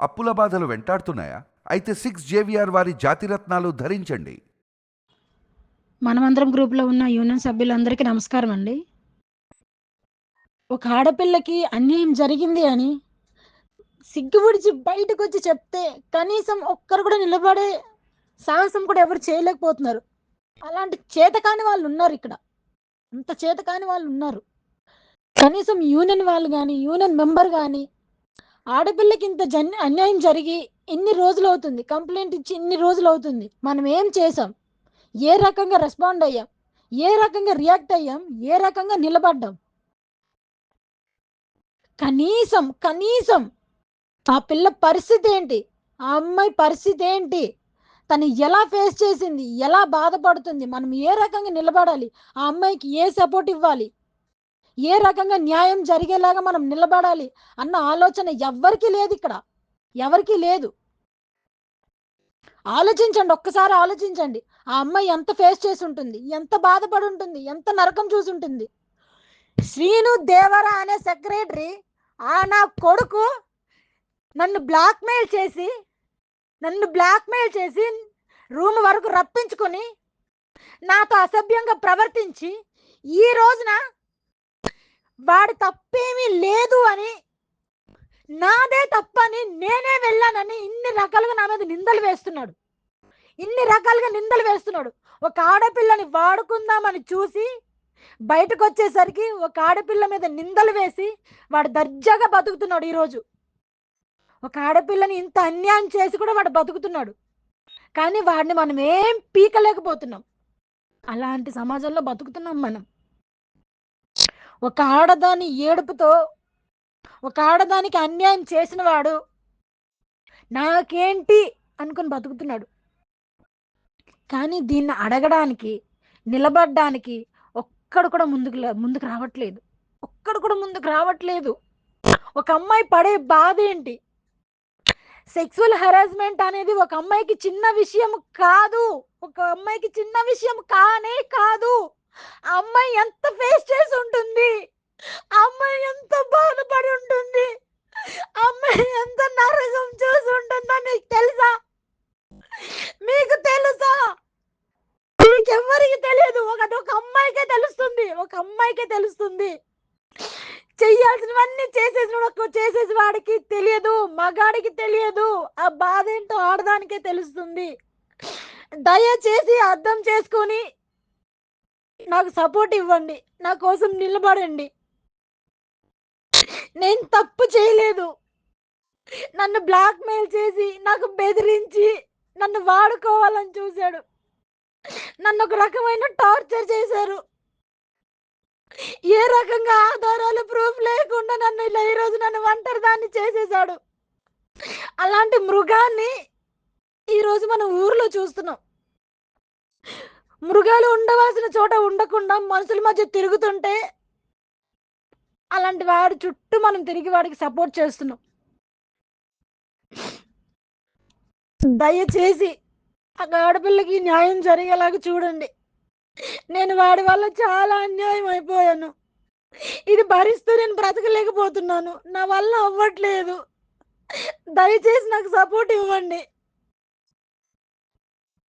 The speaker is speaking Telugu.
అప్పుల బాధలు వెంటాడుతున్నాయా? అయితే సిక్స్ జేవిఆర్ వారి జాతిరత్నాలు ధరించండి. మనమందరం గ్రూప్లో ఉన్న యూనియన్ సభ్యులందరికీ నమస్కారం అండి. ఒక ఆడపిల్లకి అన్యాయం జరిగింది అని సిగ్గు విడిచి బయటకు వచ్చి చెప్తే కనీసం ఒక్కరు కూడా నిలబడే సాహసం కూడా ఎవరు చేయలేకపోతున్నారు. అలాంటి చేతకాని వాళ్ళు ఉన్నారు ఇక్కడ. అంత చేతకాని వాళ్ళు ఉన్నారు. కనీసం యూనియన్ వాళ్ళు కానీ యూనియన్ మెంబర్ కానీ ఆడపిల్లకి ఇంత జన్ అన్యాయం జరిగి ఇన్ని రోజులు అవుతుంది కంప్లైంట్ ఇచ్చి ఇన్ని రోజులు అవుతుంది మనం ఏం చేసాం? ఏ రకంగా రెస్పాండ్ అయ్యాం? ఏ రకంగా రియాక్ట్ అయ్యాం? ఏ రకంగా నిలబడ్డాం? కనీసం కనీసం ఆ పిల్ల పరిస్థితి ఏంటి? ఆ అమ్మాయి పరిస్థితి ఏంటి? తను ఎలా ఫేస్ చేసింది? ఎలా బాధపడుతుంది? మనం ఏ రకంగా నిలబడాలి? ఆ అమ్మాయికి ఏ సపోర్ట్ ఇవ్వాలి? ఏ రకంగా న్యాయం జరిగేలాగా మనం నిలబడాలి అన్న ఆలోచన ఎవ్వరికీ లేదు ఇక్కడ. ఎవరికీ లేదు. ఆలోచించండి ఒక్కసారి ఆలోచించండి. ఆ అమ్మాయి ఎంత ఫేస్ చేసి ఉంటుంది ఎంత బాధపడి ఉంటుంది ఎంత నరకం చూసి ఉంటుంది. శ్రీను దేవరా అనే సెక్రటరీ ఆ నా కొడుకు నన్ను బ్లాక్మెయిల్ చేసి నన్ను బ్లాక్మెయిల్ చేసి రూమ్ వరకు రప్పించుకొని నాతో అసభ్యంగా ప్రవర్తించి ఈ రోజున వాడి తప్పేమీ లేదు అని నాదే తప్పని నేనే వెళ్ళానని ఇన్ని రకాలుగా నా మీద నిందలు వేస్తున్నాడు. ఇన్ని రకాలుగా నిందలు వేస్తున్నాడు. ఒక ఆడపిల్లని వాడుకుందామని చూసి బయటకు వచ్చేసరికి ఒక ఆడపిల్ల మీద నిందలు వేసి వాడు దర్జాగా బతుకుతున్నాడు ఈరోజు. ఒక ఆడపిల్లని ఇంత అన్యాయం చేసి కూడా వాడు బతుకుతున్నాడు. కానీ వాడిని మనం ఏం పీకలేకపోతున్నాం. అలాంటి సమాజంలో బతుకుతున్నాం మనం. ఒక ఆడదాని ఏడుపుతో ఒక ఆడదానికి అన్యాయం చేసిన వాడు నాకేంటి అనుకుని బతుకుతున్నాడు. కానీ దీన్ని అడగడానికి నిలబడడానికి ఒక్కడు కూడా ముందుకు లే- ముందుకు రావట్లేదు. ఒక్కడు కూడా ముందుకు రావట్లేదు. ఒక అమ్మాయి పడే బాధ ఏంటి? సెక్సువల్ హెరాస్మెంట్ అనేది ఒక అమ్మాయికి చిన్న విషయం కాదు. ఒక అమ్మాయికి చిన్న విషయం కానే కాదు. ఆ అమ్మాయి ఎంత ఫేస్ చేసి ఉంటుంది. ఆ అమ్మాయి ఎంత బాధపడి ఉంటుంది. ఆ అమ్మాయి ఎంత నరకం చూసి ఉంటుందో నీకు తెలుసా? మీకు తెలుసా? మీకెవ్వరికి తెలియదు. ఒకటి ఒక అమ్మాయికే తెలుస్తుంది. ఒక అమ్మాయికే తెలుస్తుంది. చెయ్యాల్సినవన్నీ చేసేసిన చేసేసి వాడికి తెలియదు. మగాడికి తెలియదు. ఆ బాధ ఏంటో ఆడదానికే తెలుస్తుంది. దయచేసి అర్థం చేసుకొని నాకు సపోర్ట్ ఇవ్వండి. నా కోసం నిలబడండి. నేను తప్పు చేయలేదు. నన్ను బ్లాక్మెయిల్ చేసి నాకు బెదిరించి నన్ను వాడుకోవాలని చూశాడు. నన్ను ఒక రకమైన టార్చర్ చేశారు. ఏ రకంగా ఆధారాలు ప్రూఫ్ లేకుండా నన్ను ఇలా ఈరోజు నన్ను ఒంటరి దాన్ని చేసేశాడు. అలాంటి మృగాన్ని ఈరోజు మనం ఊర్లో చూస్తున్నాం. మృగాలు ఉండవలసిన చోట ఉండకుండా మనుషుల మధ్య తిరుగుతుంటే అలాంటి వాడి చుట్టూ మనం తిరిగి వాడికి సపోర్ట్ చేస్తున్నాం. దయచేసి ఆ ఆడపిల్లకి న్యాయం జరిగేలాగా చూడండి. నేను వాడి వల్ల చాలా అన్యాయం అయిపోయాను. ఇది భరిస్తూ నేను బ్రతకలేకపోతున్నాను. నా వల్ల అవ్వట్లేదు. దయచేసి నాకు సపోర్ట్ ఇవ్వండి.